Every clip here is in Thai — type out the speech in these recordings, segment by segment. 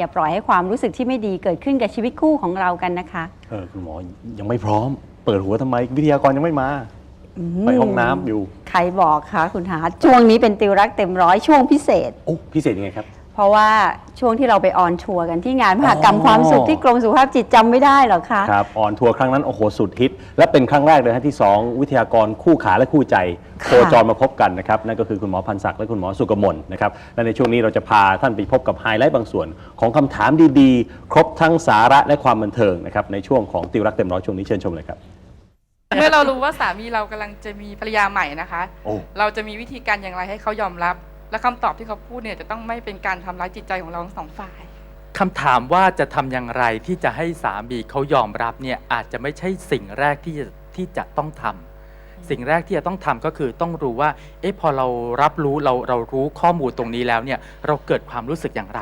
อย่าปล่อยให้ความรู้สึกที่ไม่ดีเกิดขึ้นกับชีวิตคู่ของเรากันนะคะ เออคุณหมอยังไม่พร้อม เปิดหัวทำไมวิทยากรยังไม่มา ม ไปห้องน้ำอยู่ใครบอกคะคุณหาช่วงนี้เป็นติวรักเต็มร้อยช่วงพิเศษ โอ้พิเศษยังไงครับ เพราะว่าช่วงที่เราไปออนทัวร์กันที่งานมหกรรมอ๋อความสุขที่กรมสุขภาพจิตจำไม่ได้หรอคะ ครับออนทัวร์ครั้งนั้นโอ้โหสุดฮิต และเป็นครั้งแรกเลยฮะที่ 2 วิทยากรคู่ขาและคู่ใจโคจรมาพบกันนะครับนั่นก็คือคุณหมอพันศักดิ์และคุณหมอสุกมลนะครับและในช่วงนี้เราจะพาท่านไปพบกับไฮไลท์บางส่วน ของคำถามดีๆ ครบทั้งสาระและความบันเทิงนะครับในช่วงของติวรักเต็มร้อยช่วงนี้เชิญชมเลยครับ เมื่อเรารู้ว่าสามีเรากำลังจะมีภรรยาใหม่นะคะ โอ้ เราจะมีวิธีการอย่างไรให้เขายอมรับ และคำตอบที่เขาพูดเนี่ยจะต้องไม่เป็นการทำร้ายจิตใจของเราทั้งสองฝ่าย คำถามว่าจะทำอย่างไรที่จะให้สามีเขายอมรับเนี่ยอาจจะไม่ใช่สิ่งแรกที่จะที่จะต้องทำสิ่งแรกที่จะต้องทำก็คือต้องรู้ว่าเอ๊ะพอเรารับรู้เราเรารู้ข้อมูลตรงนี้แล้วเนี่ยเราเกิดความรู้สึกอย่างไร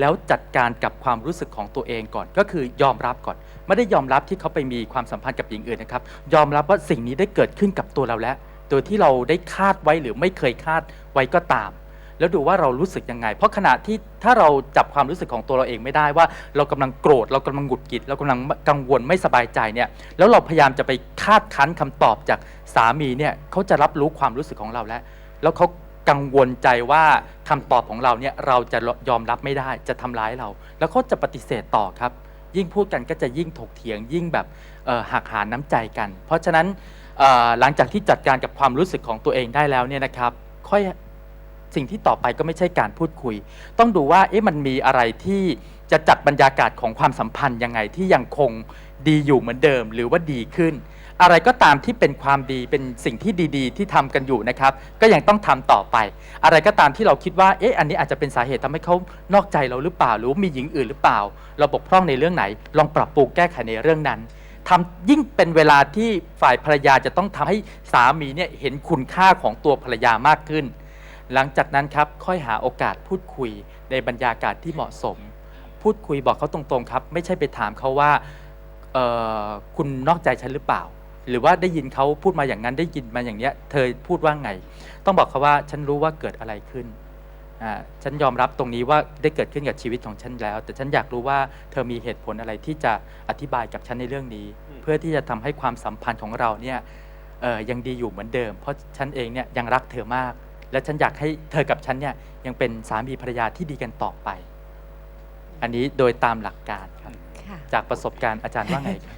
แล้วจัดการกับความรู้สึกของตัวเองก่อน ก็คือยอมรับก่อน ไม่ได้ยอมรับที่เขาไปมีความสัมพันธ์กับหญิงอื่นนะครับ ยอมรับว่าสิ่งนี้ได้เกิดขึ้นกับตัวเราแล้ว โดยที่เราได้คาดไว้หรือไม่เคยคาดไว้ก็ตาม แล้วดูว่าเรารู้สึกยังไง เพราะขณะที่ถ้าเราจับความรู้สึกของตัวเราเองไม่ได้ว่า เรากำลังโกรธเรากำลังหงุดหงิดเรากำลังกังวลไม่สบายใจเนี่ยแล้วเราพยายามจะไปคาดคั้นคำตอบจากสามีเนี่ยเขาจะรับรู้ความรู้สึกของเราแล้ว แล้วเขากังวลใจว่าคำตอบของเราเนี่ยเราจะยอมรับไม่ได้จะทำร้ายเรา แล้วเขาจะปฏิเสธต่อครับ ยิ่งพูดกันก็จะยิ่งถกเถียงยิ่งแบบหักหาน้ำใจกัน เพราะฉะนั้น เอ่อหลังจากที่จัดการกับความรู้สึกของตัวเองได้แล้วเนี่ยนะครับค่อยสิ่งที่ต่อไปก็ไม่ใช่การพูดคุย ต้องดูว่าเอ๊ะมันมีอะไรที่จะจัดบรรยากาศของความสัมพันธ์ยังไงที่ยังคงดีอยู่เหมือนเดิม หรือว่าดีขึ้น อะไรก็ตามที่เป็นความดีเป็นสิ่งที่ดีๆ ที่ทำกันอยู่นะครับ ก็ยังต้องทำต่อไป อะไรก็ตามที่เราคิดว่าเอ๊ะอันนี้อาจจะเป็นสาเหตุทำให้เขานอกใจเราหรือเปล่า หรือว่ามีหญิงอื่นหรือเปล่า เราบกพร่องในเรื่องไหน ลองปรับปรุงแก้ไขในเรื่องนั้น ทำยิ่งเป็นเวลาที่ฝ่ายภรรยาจะต้องทำให้สามีเนี่ยเห็นคุณค่าของตัวภรรยามากขึ้น หลังจากนั้นครับค่อยหาโอกาสพูดคุยในบรรยากาศที่เหมาะสม พูดคุยบอกเขาตรงๆครับ ไม่ใช่ไปถามเขาว่าเอ่อคุณนอกใจฉันหรือเปล่า หรือว่าได้ยินเขาพูดมาอย่างนั้นได้ยินมาอย่างเนี้ยเธอพูดว่าไง ต้องบอกเขาว่าฉันรู้ว่าเกิดอะไรขึ้น ฉันยอมรับตรงนี้ว่าได้เกิดขึ้นกับชีวิตของฉันแล้ว แต่ฉันอยากรู้ว่าเธอมีเหตุผลอะไรที่จะอธิบายกับฉันในเรื่องนี้ เพื่อที่จะทำให้ความสัมพันธ์ของเราเนี่ยเอ่อยังดีอยู่เหมือนเดิม เพราะฉันเองเนี่ยยังรักเธอมาก และฉันอยากให้เธอกับฉันเนี่ยยังเป็นสามีภรรยาที่ดีกันต่อไป อันนี้โดยตามหลักการครับค่ะจากประสบการณ์อาจารย์ว่าไงครับ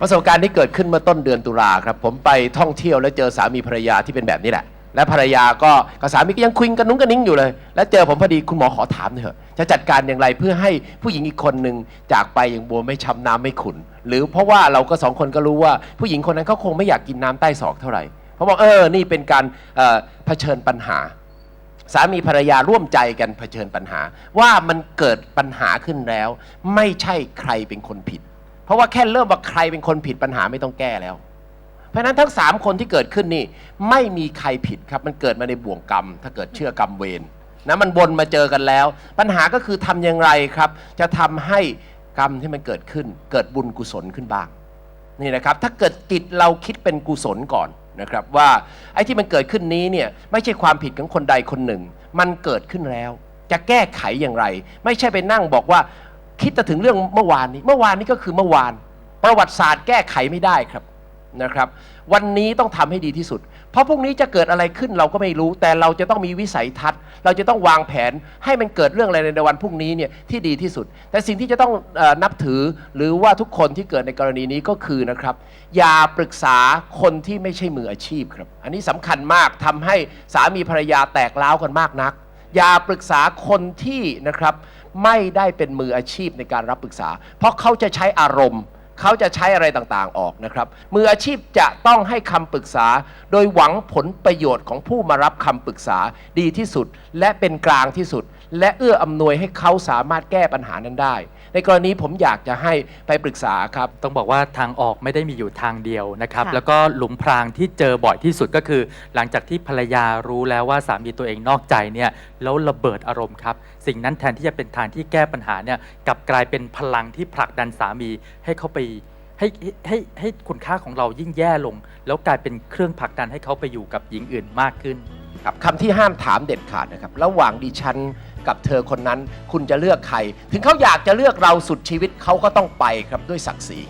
ประสบการณ์ที่เกิดขึ้นเมื่อต้นเดือนตุลาครับ ผมไปท่องเที่ยวแล้วเจอสามีภรรยาที่เป็นแบบนี้แหละ และภรรยาก็กับสามีก็ยังคุยกันนุ้งกันนิ้งอยู่เลย แล้วเจอผมพอดีคุณหมอขอถามเถอะ จะจัดการอย่างไรเพื่อให้ผู้หญิงอีกคนหนึ่งจากไปอย่างบัวไม่ช้ำน้ำไม่ขุนหรือเพราะว่าเราก็สองคนก็รู้ว่าผู้หญิงคนนั้นเขาคงไม่อยากกินน้ำใต้ศอกเท่าไหร่เขาบอกเออนี่เป็นการเเผชิญปัญหา สามีภรรยาร่วมใจกันเผชิญปัญหา ว่ามันเกิดปัญหาขึ้นแล้ว ไม่ใช่ใครเป็นคนผิด เพราะว่าแค่เริ่มว่าใครเป็นคนผิดปัญหาไม่ต้องแก้แล้ว เพราะฉะนั้นทั้งสามคนที่เกิดขึ้นนี่ ไม่มีใครผิดครับ มันเกิดมาในบ่วงกรรม ถ้าเกิดเชื่อกรรมเวรนะมันวนมาเจอกันแล้ว ปัญหาก็คือทำอย่างไรครับ จะทำให้กรรมที่มันเกิดขึ้น เกิดบุญกุศลขึ้นบ้าง นี่นะครับ ถ้าเกิดจิตเราคิดเป็นกุศลก่อนนะครับว่าไอ้ที่มันเกิดขึ้นนี้เนี่ยไม่ใช่ความผิดของคนใดคนหนึ่ง มันเกิดขึ้นแล้ว จะแก้ไขอย่างไร ไม่ใช่ไปนั่งบอกว่า คิดแต่ถึงเรื่องเมื่อวานนี้ เมื่อวานนี้ก็คือเมื่อวาน ประวัติศาสตร์แก้ไขไม่ได้ครับ นะครับ วันนี้ต้องทำให้ดีที่สุด เพราะพรุ่งนี้จะเกิดอะไรขึ้นเราก็ไม่รู้ แต่เราจะต้องมีวิสัยทัศน์ เราจะต้องวางแผนให้มันเกิดเรื่องอะไรในวันพรุ่งนี้เนี่ยที่ดีที่สุด แต่สิ่งที่จะต้องอนับถือหรือว่าทุกคนที่เกิดในกรณีนี้ก็คือนะครับ อย่าปรึกษาคนที่ไม่ใช่มืออาชีพครับ อันนี้สำคัญมากทำให้สามีภรรยาแตกร้าวกันมากนัก อย่าปรึกษาคนที่นะครับไม่ได้เป็นมืออาชีพในการรับปรึกษา เพราะเขาจะใช้อารมณ์ เขาจะใช้อะไรต่างๆออกนะครับ มืออาชีพจะต้องให้คำปรึกษา โดยหวังผลประโยชน์ของผู้มารับคำปรึกษาดีที่สุด และเป็นกลางที่สุด และเอื้ออำนวยให้เขาสามารถแก้ปัญหานั้นได้ ในกรณีผมอยากจะให้ไปปรึกษาครับ ต้องบอกว่าทางออกไม่ได้มีอยู่ทางเดียวนะครับ ค่ะ แล้วก็หลุมพรางที่เจอบ่อยที่สุดก็คือ หลังจากที่ภรรยารู้แล้วว่าสามีตัวเองนอกใจเนี่ยแล้วระเบิดอารมณ์ครับ สิ่งนั้นแทนที่จะเป็นทางที่แก้ปัญหาเนี่ยกลับกลายเป็นพลังที่ผลักดันสามีให้เขาไปให้ให้ให้ให้คุณค่าของเรายิ่งแย่ลง แล้วกลายเป็นเครื่องผลักดันให้เขาไปอยู่กับหญิงอื่นมากขึ้น ครับคำที่ห้ามถามเด็ดขาดนะครับ ระหว่างดิฉัน กับเธอคนนั้น คุณจะเลือกใคร ถึงเขาอยากจะเลือกเราสุดชีวิตเขาก็ต้องไปครับด้วยศักดิ์ศรี